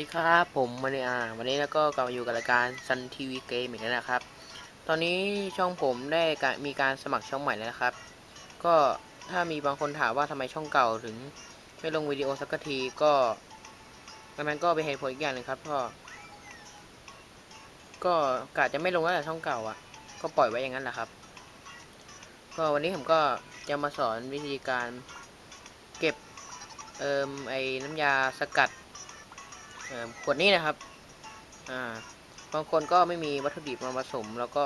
ดีครับผมมาเนอาวันนี้แล้วก็กลับมาอยู่กับรายการซันทีวีเกมอีกแล้วนะครับ ตอนนี้ช่องผมได้มีการสมัครช่องใหม่แล้วนะครับ ก็ถ้ามีบางคนถามว่าทำไมช่องเก่าถึง ไม่ลงวิดีโอสักทีก็อันนั้นก็เป็นเหตุผลอีกอย่างหนึ่งครับก็ก็กะจะไม่ลงแล้วแหละช่องเก่าอะ ก็ปล่อยไว้อย่างนั้นแหละครับ ก็วันนี้ผมก็จะมาสอนวิธีการเก็บเอ่มไอ้น้ำยาสกัด ขวดนี้นะครับ อ่า บางคนก็ไม่มีวัตถุดิบมาผสม แล้วก็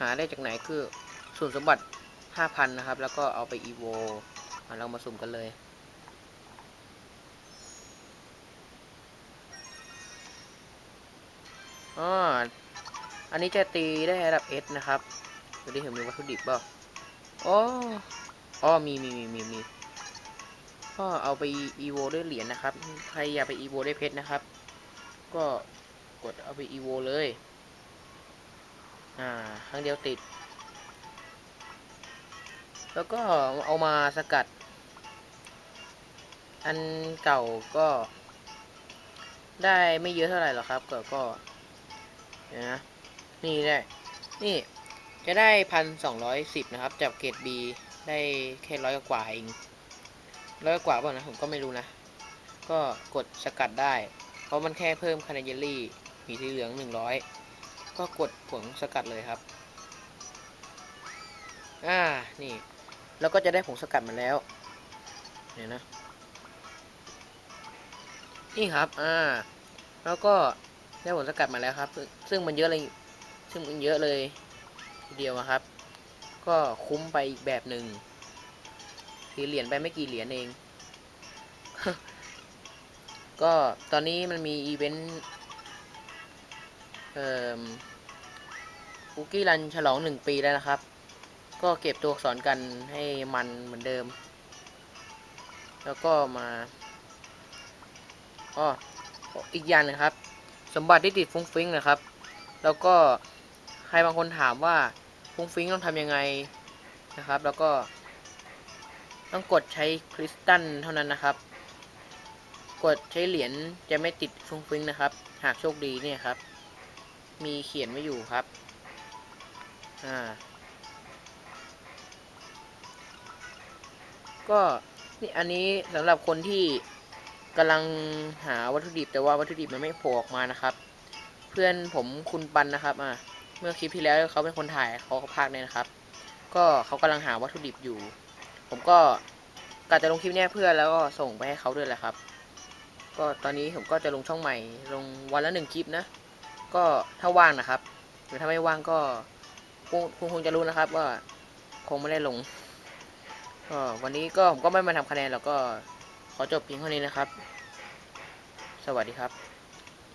หาได้จากไหนคือส่วนสมบัติ 5,000 นะครับ แล้วก็เอาไปอีโวเรามาสุ่มกันเลยอ๋ออันนี้จะตีได้ระดับ S นะครับดูดิเห็นมีวัตถุดิบเปล่าอ๋อ อ๋อ มีมีมีมีมี ก็เอาไปอีโวด้วยเหรียญนะครับ ใครอยากไปอีโวด้วยเพชรนะครับ ก็กดเอาไปอีโวเลย อ่า ครั้งเดียวติด แล้วก็เอามาสกัด อันเก่าก็ ได้ไม่เยอะเท่าไหร่หรอกครับ ก็ก็นะนี่ได้ นี่จะได้พันสองร้อยสิบนะครับ จากเกรดบีได้แค่ร้อยกว่าเอง ร้อยกว่าเปล่านะผมก็ไม่รู้นะ ก็กดสกัดได้ เพราะมันแค่เพิ่มคานาเยลลี่มีสีเหลืองหนึ่งร้อยก็กดผงสกัดเลยครับ อ่า นี่ แล้วก็จะได้ผงสกัดมาแล้ว เนี่ยนะ นี่ครับ อ่า แล้วก็ได้ผงสกัดมาแล้วครับ ซึ่งมันเยอะเลย ซึ่งมันเยอะเลยทีเดียวครับ ก็คุ้มไปอีกแบบหนึ่ง ทีเหรียญไปไม่กี่เหรียญเอง ก็ตอนนี้มันมีอีเวนต์เอ่อคุกกี้รันฉลองหนึ่งปีแล้วนะครับ ก็เก็บตัวอักษรกันให้มันเหมือนเดิม แล้วก็มาอ้ออีกอย่างหนึงครับ สมบัติที่ติดฟุ้งฟิ้งนะครับ แล้วก็ใครบางคนถามว่าฟุ้งฟิ้งต้องทำยังไงนะครับ แล้วก็ ต้องกดใช้คริสตัลเท่านั้นนะครับ กดใช้เหรียญจะไม่ติดฟุ้งฟิ้งนะครับ หากโชคดีเนี่ยครับ มีเขียนไว้อยู่ครับ อ่า ก็นี่อันนี้สำหรับคนที่กำลังหาวัตถุดิบแต่ว่าวัตถุดิบมันไม่โผล่ออกมานะครับ เพื่อนผมคุณปันนะครับอ่าเมื่อคลิปที่แล้วเขาเป็นคนถ่ายเขาก็พากเนี่ยนะครับ ก็เขากำลังหาวัตถุดิบอยู่ ผมก็กะจะลงคลิปเนี้ยเพื่อแล้วก็ส่งไปให้เขาด้วยแหละครับ ก็ตอนนี้ผมก็จะลงช่องใหม่ ลงวันละหนึ่งคลิปนะ ก็ถ้าว่างนะครับ หรือถ้าไม่ว่างก็คงคงคงจะรู้นะครับ ว่าคงไม่ได้ลงก็วันนี้ก็ผมก็ไม่มาทำคะแนนแล้วก็ขอจบเพียงเท่านี้นะครับ สวัสดีครับ